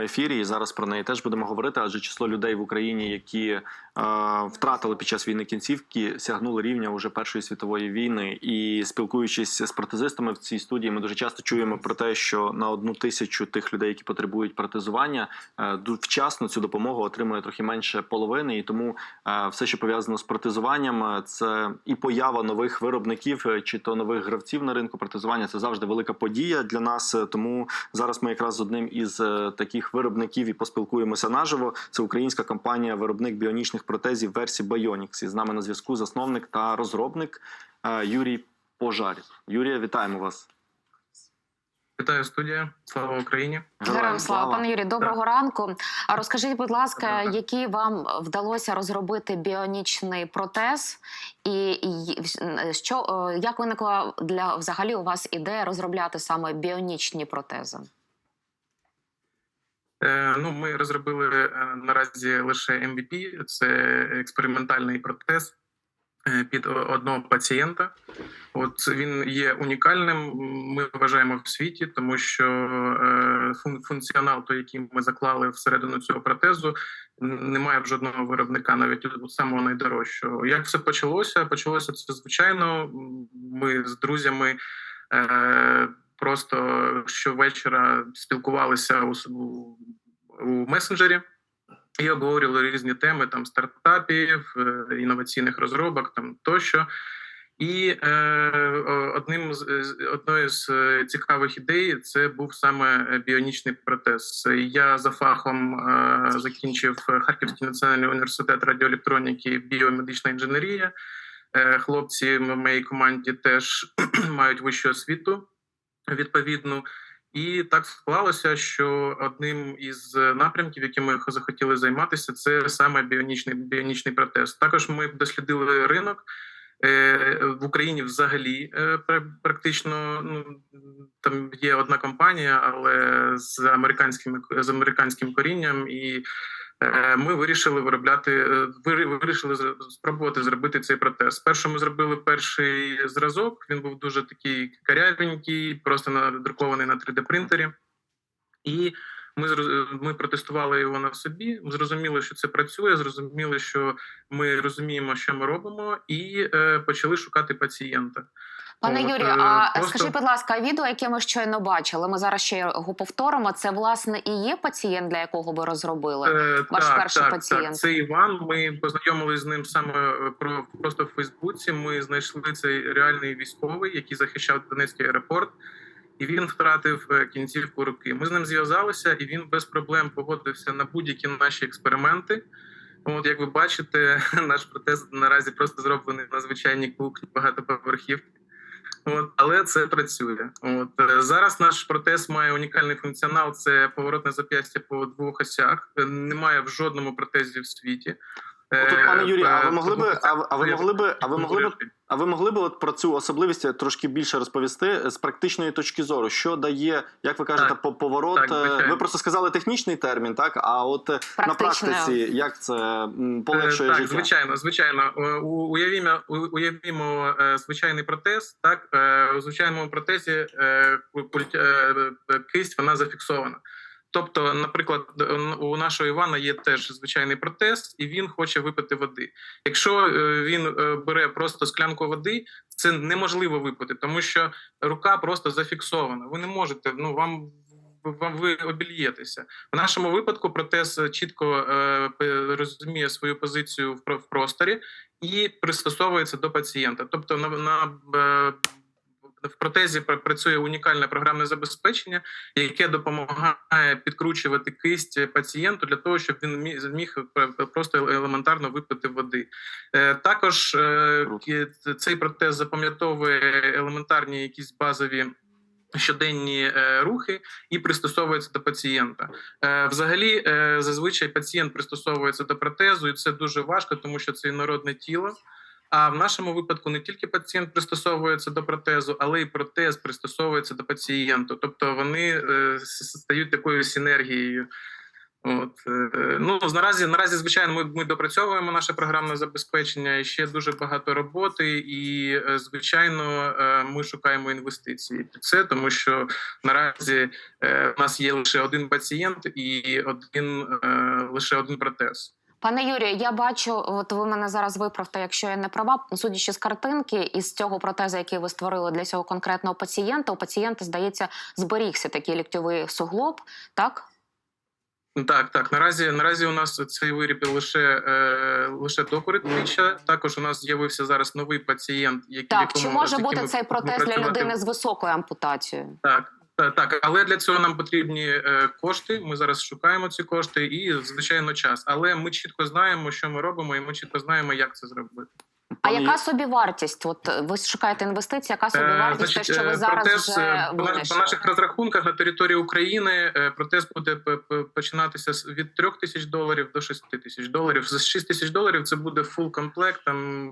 ефірі, і зараз про неї теж будемо говорити. Адже число людей в Україні, які е, втратили під час війни кінцівки, сягнули рівня уже Першої світової війни. І спілкуючись з протезистами в цій студії, ми дуже часто чуємо про те, що на одну тисячу тих людей, які потребують протезування, е, вчасно цю допомогу отримує трохи менше половини. І тому е, все, що пов'язано з протезуванням, е, це і поява нових виробників, е, чи то нових гравців на ринку протезування. Це завжди велика подія для нас. Е, Тому зараз ми якраз з одним із е, виробників і поспілкуємося наживо. Це українська компанія, виробник біонічних протезів версії Bionics. І з нами на зв'язку засновник та розробник е, Юрій Пожарів. Юрія, вітаємо вас. Вітаю студія. Слава Україні. Героям слава пане Юрій, доброго ранку. А розкажіть, будь ласка, які вам вдалося розробити біонічний протез, і, і що е, як виникла для взагалі у вас ідея розробляти саме біонічні протези? Е, ну, ми розробили е, наразі лише MVP, це експериментальний протез е, під одного пацієнта. От він є унікальним. Ми вважаємо в світі, тому що функціонал, той, який ми заклали всередину цього протезу, немає в жодного виробника, навіть самого найдорожчого. Як все почалося? Почалося це звичайно. Ми з друзями. Просто щовечора спілкувалися у, у, месенджері і обговорювали різні теми там стартапів, е, інноваційних розробок там тощо. І е, одним з одною з е, цікавих ідей це був саме е, біонічний протез. Я за фахом е, закінчив Харківський національний університет радіоелектроніки, біомедична інженерія. Е, хлопці в моїй команді теж мають вищу освіту відповідну. І так склалося, що одним із напрямків, яким ми захотіли займатися, це саме біонічний біонічний протез. Також ми дослідили ринок е, в Україні. Взагалі, е, практично ну там є одна компанія, але з американським з американським корінням, і е, ми вирішили виробляти, е, вирішили спробувати зробити цей протез. Спершу ми зробили перший зразок. Він був дуже такий карявенький, просто надрукований на 3D принтері. І ми ми протестували його на собі. Зрозуміли, що це працює. Зрозуміли, що ми розуміємо, що ми робимо, і е, почали шукати пацієнта. Пане Юрію, е, а просто- скажіть, будь ласка, відео, яке ми щойно бачили, ми зараз ще його повторимо. Це власне і є пацієнт, для якого ви розробили? Е, Ваш так, перший так, пацієнт. Так, це Іван. Ми познайомилися з ним саме е, про просто в Фейсбуці. Ми знайшли цей реальний військовий, який захищав Донецький аеропорт, і він втратив е, кінцівку руки. Ми з ним зв'язалися, і він без проблем погодився на будь-які наші експерименти. От, як ви бачите, наш протез наразі просто зроблений на звичайній кухні багатоповерхівки. От, але це працює. От е, зараз наш протез має унікальний функціонал: це поворотне зап'ястя по двох осях. Е, Немає в жодному протезі в світі. Отут, Е, пане Юрію, а ви е, могли би, а, ви- а ви могли би, а ви могли би А ви могли б от про цю особливість трошки більше розповісти з практичної точки зору, що дає, як ви кажете, Так. по- поворот? Так, е, ви просто сказали технічний термін, так? А от на практиці як це полегшує так, життя? звичайно, звичайно. У- Уявімо, у- уявімо звичайний протез. Так, у звичайному протезі кисть вона зафіксована. Тобто, наприклад, у нашого Івана є теж звичайний протез, і він хоче випити води. Якщо е, він е, бере просто склянку води, це неможливо випити, тому що рука просто зафіксована. Ви не можете, ну вам. Вам ви обільєтеся в нашому випадку. Протез чітко е, розуміє свою позицію в про- просторі і пристосовується до пацієнта. Тобто, на, на е, в протезі працює унікальне програмне забезпечення, яке допомагає підкручувати кисть пацієнту для того, щоб він міг просто елементарно випити води. Е, Також е, цей протез запам'ятовує елементарні якісь базові. Щоденні е, рухи і пристосовується до пацієнта. Е, взагалі, е, зазвичай пацієнт пристосовується до протезу, і це дуже важко, тому що це інородне тіло. А в нашому випадку не тільки пацієнт пристосовується до протезу, але й протез пристосовується до пацієнту. Тобто вони е, стають такою синергією. От е, ну наразі, наразі, звичайно, ми, ми допрацьовуємо наше програмне забезпечення. і Ще дуже багато роботи, і е, звичайно, ми шукаємо інвестиції під це, тому що наразі у нас є лише один пацієнт і один лише один протез. Пане Юрію, я бачу, от ви мене зараз виправте, якщо я не права. Судячи з картинки, із цього протезу, який ви створили для цього конкретного пацієнта, у пацієнта, здається, зберігся такий ліктьовий суглоб, так? Так, так. Наразі наразі у нас цей виріб лише е, лише до. Також у нас з'явився зараз новий пацієнт, який Так, якому, чи може бути цей протез для людини з високою ампутацією? Так, так, так, але для цього нам потрібні е, кошти. Ми зараз шукаємо ці кошти і звичайно час. Але ми чітко знаємо, що ми робимо, і ми чітко знаємо, як це зробити. А яка собівартість? От е, ви шукаєте інвестиції, яка собівартість, те, що ви е, зараз протез, вже е, по, по наших розрахунках на території України е, протез буде починатися з- від 3 тисяч доларів до 6 тисяч доларів. За 6 тисяч доларів це буде фул комплект. Там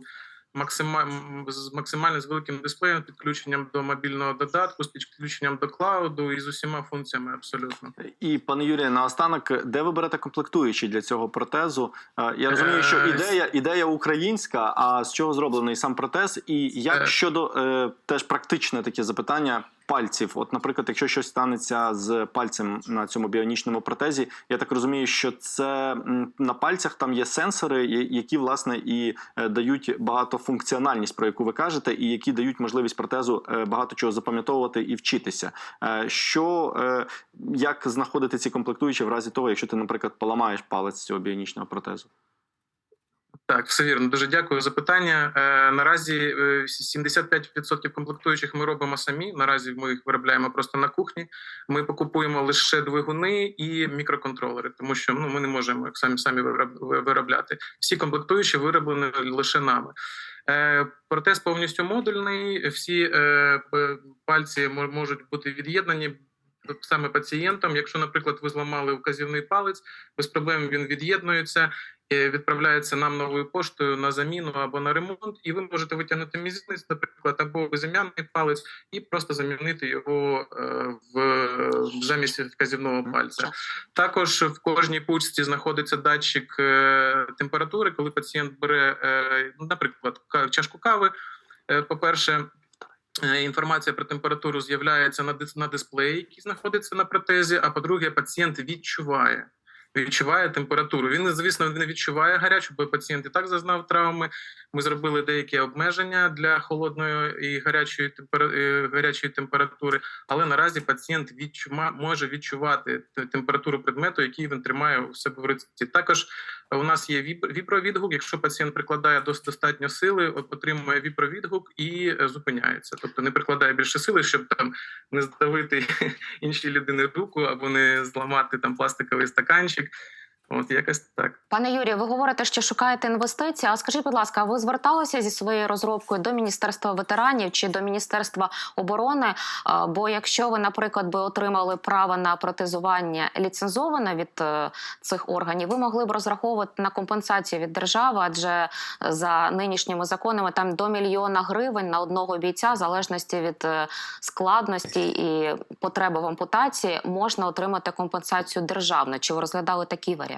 максимально з максимально з великим дисплеєм, підключенням до мобільного додатку, з підключенням до клауду і з усіма функціями абсолютно. І пане Юрію, наостанок, де ви берете комплектуючі для цього протезу? Е, Я розумію, що Е, ідея ідея українська. А з чого зроблений сам протез? І як Е. щодо теж практичне таке запитання пальців? От, наприклад, якщо щось станеться з пальцем на цьому біонічному протезі, я так розумію, що це на пальцях там є сенсори, які власне і е, дають багатофункціональність, про яку ви кажете, і які дають можливість протезу е, багато чого запам'ятовувати і вчитися. Е, Що як знаходити ці комплектуючі в разі того, якщо ти, наприклад, поламаєш палець цього біонічного протезу? Так, все вірно. Дуже дякую за питання. Е, наразі е, 75% комплектуючих ми робимо самі. Наразі ми їх виробляємо просто на кухні. Ми покупуємо лише двигуни і мікроконтролери, тому що ну ми не можемо їх самі самі виробляти. Всі комплектуючі вироблені лише нами. Е, протез повністю модульний. Всі е, пальці можуть бути від'єднані. Саме пацієнтом, якщо, наприклад, ви зламали вказівний палець, без проблем він від'єднується е, відправляється нам новою поштою на заміну або на ремонт, і ви можете витягнути мізинець, наприклад, або безім'яний палець, і просто замінити його е, в замість вказівного пальця. Також в кожній пучці знаходиться датчик е, температури, коли пацієнт бере, наприклад, чашку кави. е, По-перше, е, інформація про температуру з'являється на дис-дисплеї, який знаходиться на протезі. А по-друге, пацієнт відчуває. Відчуває температуру. Він, звісно, не відчуває гарячу, бо пацієнт і так зазнав травми. Ми зробили деякі обмеження для холодної і гарячої темпера- е, гарячої температури, але наразі пацієнт відчума може відчувати температуру предмету, який він тримає у себе в руці. Також у нас є вібровідгук. Якщо пацієнт прикладає дос- достатньо сили, отримує вібровідгук і е, зупиняється. Тобто не прикладає більше сили, щоб там не здавити іншій людини руку або не зламати там пластиковий стаканчик. relationship От якось так. Пане Юрію, ви говорите, що шукаєте інвестиції. А скажіть, будь ласка, ви зверталися зі своєю розробкою до Міністерства ветеранів чи до Міністерства оборони? Бо якщо ви, наприклад, би отримали право на протезування ліцензоване від е, цих органів, ви могли б розраховувати на компенсацію від держави, адже за нинішніми законами там до мільйона гривень на одного бійця, в залежності від е, складності і потреби в ампутації, можна отримати компенсацію державну. Чи ви розглядали такий варіант?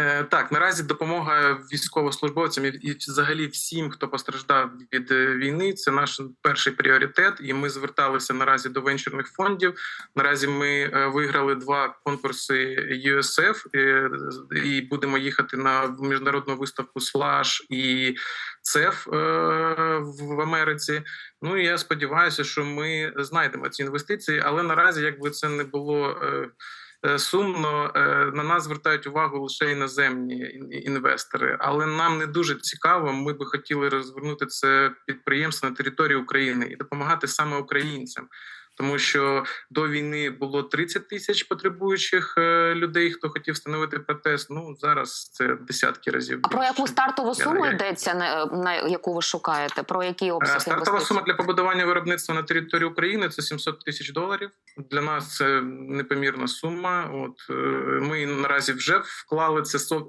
Е, Так, наразі допомога військовослужбовцям і, взагалі всім, хто постраждав від е, війни, це наш перший пріоритет. І ми зверталися наразі до венчурних фондів. Наразі ми е, виграли два конкурси USF і будемо їхати на міжнародну виставку Slash і ЦЕФ в Америці. Ну і я сподіваюся, що ми знайдемо ці інвестиції, але наразі, якби це не було. Е, Сумно е, на нас звертають увагу лише іноземні інвестори, але нам не дуже цікаво. Ми би хотіли розвернути це підприємство на території України і допомагати саме українцям. Тому що до війни було 30 тисяч потребуючих е, людей, хто хотів встановити протез. Ну зараз це десятки разів. А про яку стартову суму я- йдеться, на, на яку ви шукаєте? Про який Е, обсяг Стартова сума для побудування виробництва на території України це 700 тисяч доларів. Для нас це непомірна сума. От е, ми наразі вже вклали це со-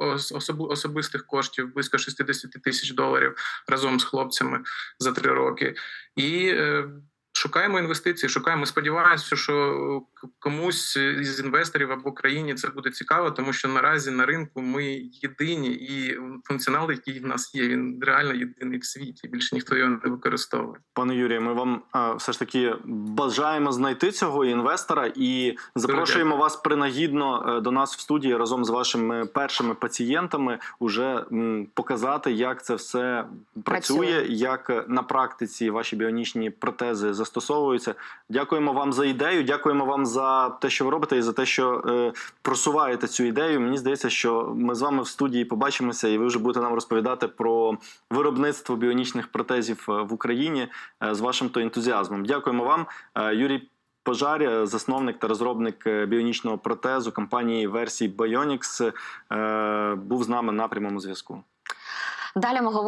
особистих коштів близько 60 тисяч доларів разом з хлопцями за три роки. І е, Шукаємо інвестиції, шукаємо. Сподіваємося, що комусь із інвесторів або країні це буде цікаво, тому що наразі на ринку ми єдині, і функціонал, який в нас є, він реально єдиний в світі. Більше ніхто його не використовує. Пане Юрію, ми вам все ж таки бажаємо знайти цього інвестора і запрошуємо вас принагідно е, до нас в студії разом з вашими першими пацієнтами уже м, показати, як це все працює, Працює. як на практиці ваші біонічні протези застосовуються. Дякуємо вам за ідею. Дякуємо вам за те, що ви робите, і за те, що е, просуваєте цю ідею. Мені здається, що ми з вами в студії побачимося, і ви вже будете нам розповідати про виробництво біонічних протезів е, в Україні е, з вашим то ентузіазмом. Дякуємо вам, Е, Юрій. Пожаря, засновник та розробник біонічного протезу компанії версії Bionics, був з нами на прямому зв'язку. Далі ми говоримо.